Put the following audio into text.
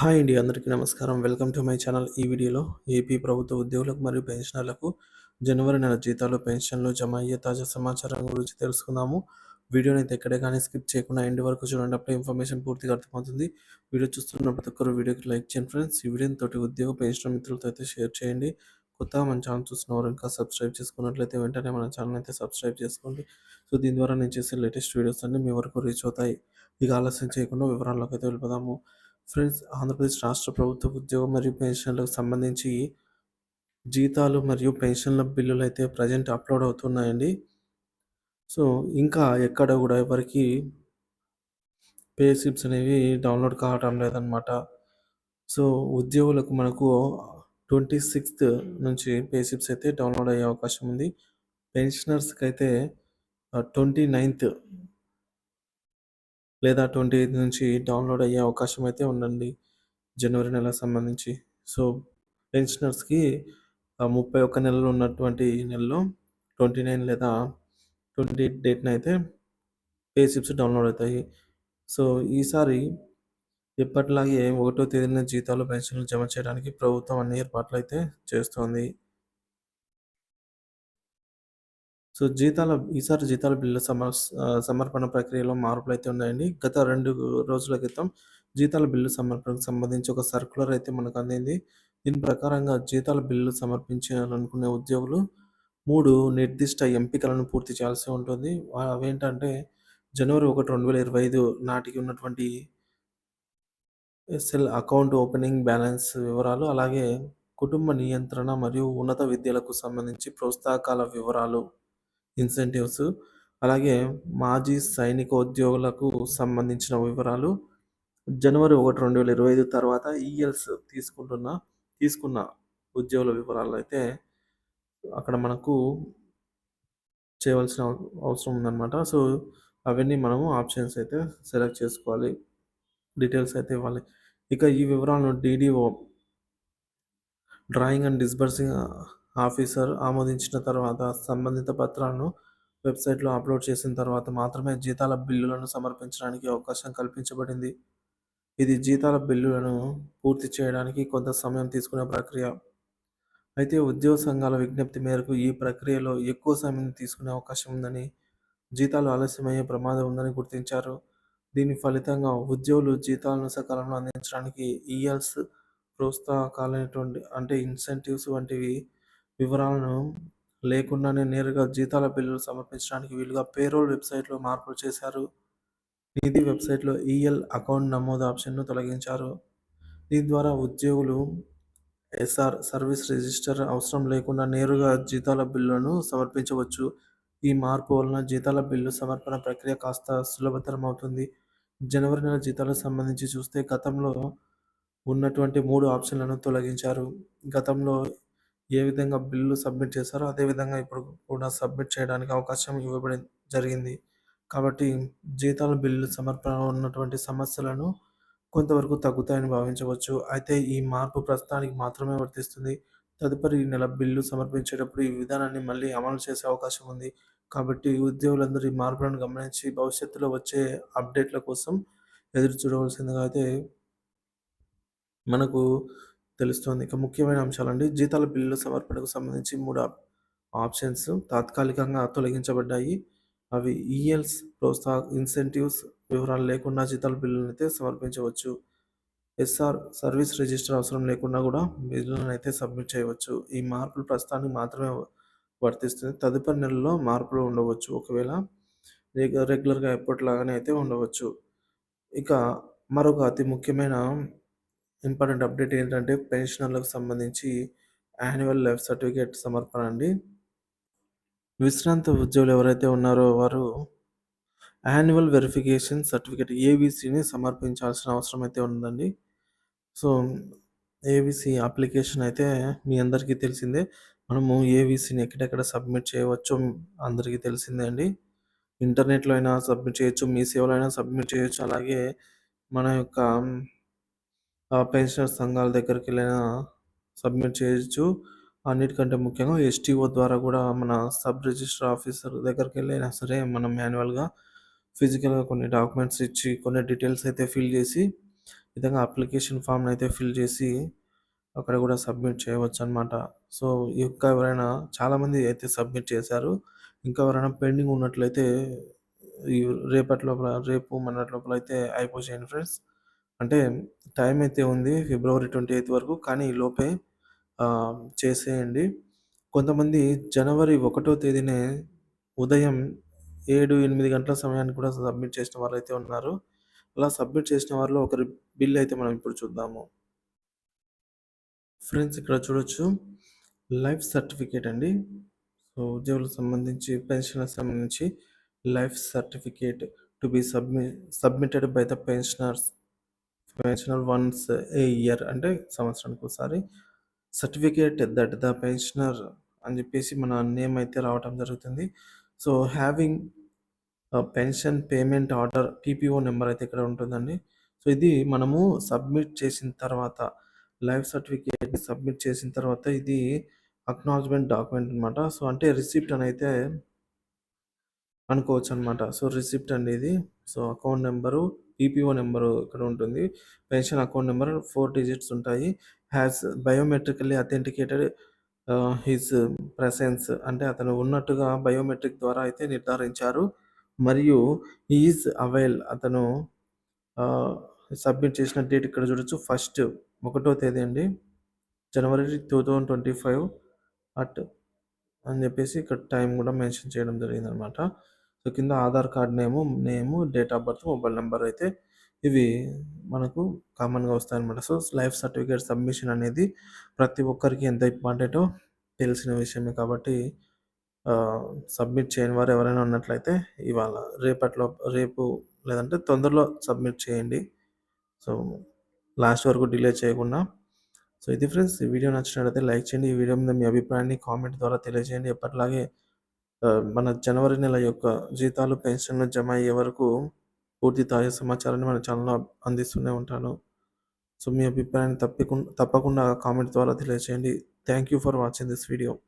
Hi అండి అందరికీ నమస్కారం. Welcome to my channel. ఈ వీడియోలో ఏపీ ప్రభుత్వ ఉద్యోగులకు మరియు పెన్షనర్లకు జనవరి నెల జీతాలు పెన్షన్లు జమ అయ్యే తాజా సమాచారం గురించి తెలుసుకుందాము. వీడియోని అయితే ఎక్కడే కానీ స్కిప్ చేయకుండా ఎండ్ వరకు చూడండి అప్పుడే ఇన్ఫర్మేషన్ పూర్తిగా అర్థమవుతుంది. వీడియో చూస్తున్న ప్రతి ఒక్కరు వీడియోకి లైక్ చేయండి ఫ్రెండ్స్. ఈ వీడియోని తోటి ఉద్యోగ పెన్షన్ మిత్రులతో అయితే షేర్ చేయండి. కొత్తగా మన ఛానల్ చూస్తున్నవారు ఇంకా సబ్స్క్రైబ్ చేసుకున్నట్లయితే వెంటనే మన ఛానల్ అయితే సబ్స్క్రైబ్ చేసుకోండి. సో దీని ద్వారా నేను చేసే లేటెస్ట్ వీడియోస్ అన్ని మీ వరకు రీచ్ అవుతాయి. ఇక ఆలస్యం చేయకుండా వివరాల్లోకి అయితే వెళ్ళిపోదాము. ఫ్రెండ్స్ ఆంధ్రప్రదేశ్ రాష్ట్ర ప్రభుత్వ ఉద్యోగం మరియు పెన్షన్లకు సంబంధించి జీతాలు మరియు పెన్షన్ల బిల్లులు అయితే ప్రజెంట్ అప్లోడ్ అవుతున్నాయండి. సో ఇంకా ఎక్కడ కూడా ఎవరికి పే స్లిప్స్ అనేవి డౌన్లోడ్ కావటం లేదనమాట సో ఉద్యోగులకు మనకు ట్వంటీ సిక్స్త్ నుంచి పే స్లిప్స్ అయితే డౌన్లోడ్ అయ్యే అవకాశం ఉంది. పెన్షనర్స్కి అయితే ట్వంటీ నైన్త్ లేదా ట్వంటీ ఎయిత్ నుంచి డౌన్లోడ్ అయ్యే అవకాశం అయితే ఉందండి జనవరి నెల సంబంధించి. సో పెన్షనర్స్కి ముప్పై ఒక్క నెలలు ఉన్నటువంటి నెలలో ట్వంటీ నైన్ లేదా ట్వంటీ ఎయిట్ డేట్న అయితే పే స్లిప్స్ డౌన్లోడ్ అవుతాయి. సో ఈసారి ఎప్పటిలాగే ఒకటో తేదీన జీతాలు పెన్షన్లు జమ చేయడానికి ప్రభుత్వం అన్ని ఏర్పాట్లు అయితే చేస్తోంది. సో జీతాల ఈసారి జీతాల బిల్లు సమర్ సమర్పణ ప్రక్రియలో మార్పులు అయితే ఉన్నాయండి. గత రెండు రోజుల క్రితం జీతాల బిల్లు సమర్పణకు సంబంధించి ఒక సర్కులర్ అయితే మనకు అందింది. దీని ప్రకారంగా జీతాల బిల్లు సమర్పించాలనుకునే ఉద్యోగులు మూడు నిర్దిష్ట ఎంపికలను పూర్తి చేయాల్సి ఉంటుంది. అవేంటంటే జనవరి ఒకటి రెండు వేల ఇరవై ఐదు నాటికి ఉన్నటువంటి ఎస్ఎల్ అకౌంట్ ఓపెనింగ్ బ్యాలెన్స్ వివరాలు అలాగే కుటుంబ నియంత్రణ మరియు ఉన్నత విద్యలకు సంబంధించి ప్రోత్సాహకాల వివరాలు ఇన్సెంటివ్స్. అలాగే మాజీ సైనిక ఉద్యోగులకు సంబంధించిన వివరాలు. జనవరి ఒకటి రెండు వేల ఇరవై ఐదు తర్వాత ఈఎల్స్ తీసుకుంటున్న తీసుకున్న ఉద్యోగుల వివరాలు అయితే అక్కడ మనకు చేయవలసిన అవసరం ఉందన్నమాట. సో అవన్నీ మనము ఆప్షన్స్ అయితే సెలెక్ట్ చేసుకోవాలి. డీటెయిల్స్ అయితే ఇవ్వాలి. ఇక ఈ వివరాలను DDO drawing and disbursing officer ఆమోదించిన తర్వాత సంబంధిత పత్రాలను వెబ్సైట్లో అప్లోడ్ చేసిన తర్వాత మాత్రమే జీతాల బిల్లులను సమర్పించడానికి అవకాశం కల్పించబడింది. ఇది జీతాల బిల్లులను పూర్తి చేయడానికి కొంత సమయం తీసుకునే ప్రక్రియ. అయితే ఉద్యోగ సంఘాల విజ్ఞప్తి మేరకు ఈ ప్రక్రియలో ఎక్కువ సమయం తీసుకునే అవకాశం ఉందని జీతాలు ఆలస్యమయ్యే ప్రమాదం ఉందని గుర్తించారు. దీని ఫలితంగా ఉద్యోగులు జీతాలను సకాలంలో అందించడానికి ఈఎల్స్ ప్రోత్సాహకాలైనటువంటి అంటే ఇన్సెంటివ్స్ వంటివి వివరాలను లేకుండానే నేరుగా జీతాల బిల్లులు సమర్పించడానికి వీలుగా పేరోల్ వెబ్సైట్లో మార్పులు చేశారు. నిధి వెబ్సైట్లో ఈఎల్ అకౌంట్ నమోదు ఆప్షన్ను తొలగించారు. దీని ద్వారా ఉద్యోగులు ఎస్ఆర్ సర్వీస్ రిజిస్టర్ అవసరం లేకుండా నేరుగా జీతాల బిల్లులను సమర్పించవచ్చు. ఈ మార్పు వలన జీతాల బిల్లు సమర్పణ ప్రక్రియ కాస్త సులభతరం అవుతుంది జనవరి నెల జీతాలకు సంబంధించి చూస్తే గతంలో ఉన్నటువంటి మూడు ఆప్షన్లను తొలగించారు. గతంలో ఏ విధంగా బిల్లు సబ్మిట్ చేశారో అదేవిధంగా ఇప్పుడు కూడా సబ్మిట్ చేయడానికి అవకాశం ఇవ్వబడి జరిగింది. కాబట్టి జీతాల బిల్లు సమర్పణ ఉన్నటువంటి సమస్యలను కొంతవరకు తగ్గుతాయని భావించవచ్చు. అయితే ఈ మార్పు ప్రస్తుతానికి మాత్రమే వర్తిస్తుంది. తదుపరి నెల బిల్లు సమర్పించేటప్పుడు ఈ విధానాన్ని మళ్ళీ అమలు చేసే అవకాశం ఉంది. కాబట్టి ఉద్యోగులందరూ ఈ మార్పులను గమనించి భవిష్యత్తులో వచ్చే అప్డేట్ల కోసం ఎదురు చూడవలసిందిగా అయితే మనకు తెలుస్తోంది. ఇక ముఖ్యమైన అంశాలండి. జీతాల బిల్లుల సమర్పణకు సంబంధించి మూడు ఆప్షన్స్ తాత్కాలికంగా తొలగించబడ్డాయి. అవి ఈఎల్స్ ప్రోత్సాహ ఇన్సెంటివ్స్ వివరాలు లేకుండా జీతాల బిల్లులను అయితే సమర్పించవచ్చు. ఎస్ఆర్ సర్వీస్ రిజిస్టర్ అవసరం లేకుండా కూడా బిల్లులను అయితే సబ్మిట్ చేయవచ్చు. ఈ మార్పులు ప్రస్తుతానికి మాత్రమే వర్తిస్తుంది. తదుపరి నెలలో మార్పులు ఉండవచ్చు. ఒకవేళ రెగ్యులర్గా ఎప్పటిలాగానే అయితే ఉండవచ్చు. ఇక మరొక అతి ముఖ్యమైన ఇంపార్టెంట్ అప్డేట్ ఏంటంటే పెన్షనర్లకు సంబంధించి యాన్యువల్ లైఫ్ సర్టిఫికేట్ సమర్పణ అండి. విశ్రాంత ఉద్యోగులు ఎవరైతే ఉన్నారో వారు యాన్యువల్ వెరిఫికేషన్ సర్టిఫికేట్ ఏబీసీని సమర్పించాల్సిన అవసరం అయితే ఉందండి. సో ఏబీసీ అప్లికేషన్ అయితే మీ అందరికీ తెలిసిందే. మనము ఏబీసీని ఎక్కడెక్కడ సబ్మిట్ చేయవచ్చో అందరికీ తెలిసిందే అండి. ఇంటర్నెట్లో అయినా సబ్మిట్ చేయొచ్చు మీ సేవలో అయినా సబ్మిట్ చేయొచ్చు. అలాగే మన యొక్క పెన్షనర్ సంఘాల దగ్గరికి వెళ్ళినా సబ్మిట్ చేయొచ్చు అన్నిటికంటే ముఖ్యంగా ఎస్టీఓ ద్వారా కూడా మన సబ్ రిజిస్టర్ ఆఫీసర్ దగ్గరికి వెళ్ళినా సరే మనం మాన్యువల్గా ఫిజికల్గా కొన్ని డాక్యుమెంట్స్ ఇచ్చి కొన్ని డీటెయిల్స్ అయితే ఫిల్ చేసి విధంగా అప్లికేషన్ ఫామ్‌ని అయితే ఫిల్ చేసి అక్కడ కూడా సబ్మిట్ చేయవచ్చు అనమాట సో, ఇంకా ఎవరైనా చాలామంది అయితే సబ్మిట్ చేశారు. ఇంకా ఎవరైనా పెండింగ్ ఉన్నట్లయితే ఈ రేపటి లోపల రేపు, మొన్నటి లోపల అయితే అయిపోచేయండి ఫ్రెండ్స్. అంటే టైం అయితే ఉంది ఫిబ్రవరి 28 వరకు. కానీ లోపే చేసేయండి. కొంతమంది జనవరి ఒకటో తేదీనే ఉదయం 7, 8 గంటల సమయానికి కూడా సబ్మిట్ చేసిన వారైతే ఉన్నారు. అలా సబ్మిట్ చేసిన వారిలో ఒకరి బిల్ అయితే మనం ఇప్పుడు చూద్దాము. ఫ్రెండ్స్ ఇక్కడ చూడొచ్చు. లైఫ్ సర్టిఫికేట్ అండి. సో, ఉద్యోగులకు సంబంధించి పెన్షన్‌లకు సంబంధించి life certificate to be submit submitted by the pensioners pensioner once a year అంటే సంవత్సరానికి ఒకసారి సర్టిఫికేట్ దట్ ద పెన్షనర్ అని చెప్పేసి మన నేమ్ అయితే రావటం జరుగుతుంది. So, having pension payment order PPO number అయితే ఇక్కడ ఉంటుందండి. సో, ఇది మనము సబ్మిట్ చేసిన తర్వాత లైఫ్ సర్టిఫికేట్ సబ్మిట్ చేసిన తర్వాత ఇది అక్నాలజ్మెంట్ డాక్యుమెంట్ అనమాట. సో, అంటే రిసిప్ట్ అని అయితే అనుకోవచ్చు అనమాట సో, రిసిప్ట్ అండి ఇది. So, account number PPO number ఇక్కడ ఉంటుంది. Pension account number four digits ఉంటాయి. Has biometrically authenticated ah, his presence అంటే అతను ఉన్నట్టుగా బయోమెట్రిక్ ద్వారా అయితే నిర్ధారించారు. మరియు ఈజ్ అవైల్ అతను సబ్మిట్ చేసిన డేట్ ఇక్కడ చూడొచ్చు. ఫస్ట్ ఒకటో తేదీ అండి. జనవరి 2025 అట్ అని చెప్పేసి ఇక్కడ టైం కూడా మెన్షన్ చేయడం జరిగిందనమాట. సో, కింద Aadhaar card name, name, date of birth, mobile number అయితే ఇవి మనకు కామన్‌గా వస్తాయన్నమాట. సో, లైఫ్ సర్టిఫికేట్ సబ్మిషన్ అనేది ప్రతి ఒక్కరికి ఎంత ఇంపార్టెంటో తెలిసిన విషయమే కాబట్టి సబ్మిట్ చేయని వారు ఎవరైనా ఉన్నట్లయితే ఇవాళ రేపట్లో రేపు లేదంటే తొందరలో సబ్మిట్ చేయండి. సో, లాస్ట్ వరకు డిలే చేయకుండా. సో, ఇది ఫ్రెండ్స్ ఈ వీడియో నచ్చినట్లయితే లైక్ చేయండి. ఈ వీడియో మీద మీ అభిప్రాయాన్ని కామెంట్ ద్వారా తెలియజేయండి. ఎప్పటిలాగే మన జనవరి నెల యొక్క జీతాలు, పెన్షన్‌లు జమ అయ్యే వరకు పూర్తి తాజా సమాచారాన్ని మన ఛానల్లో అందిస్తూనే ఉంటాను. సో, మీ అభిప్రాయాన్ని తప్పకుండా తప్పకుండా కామెంట్ ద్వారా తెలియజేయండి. Thank you for watching this video.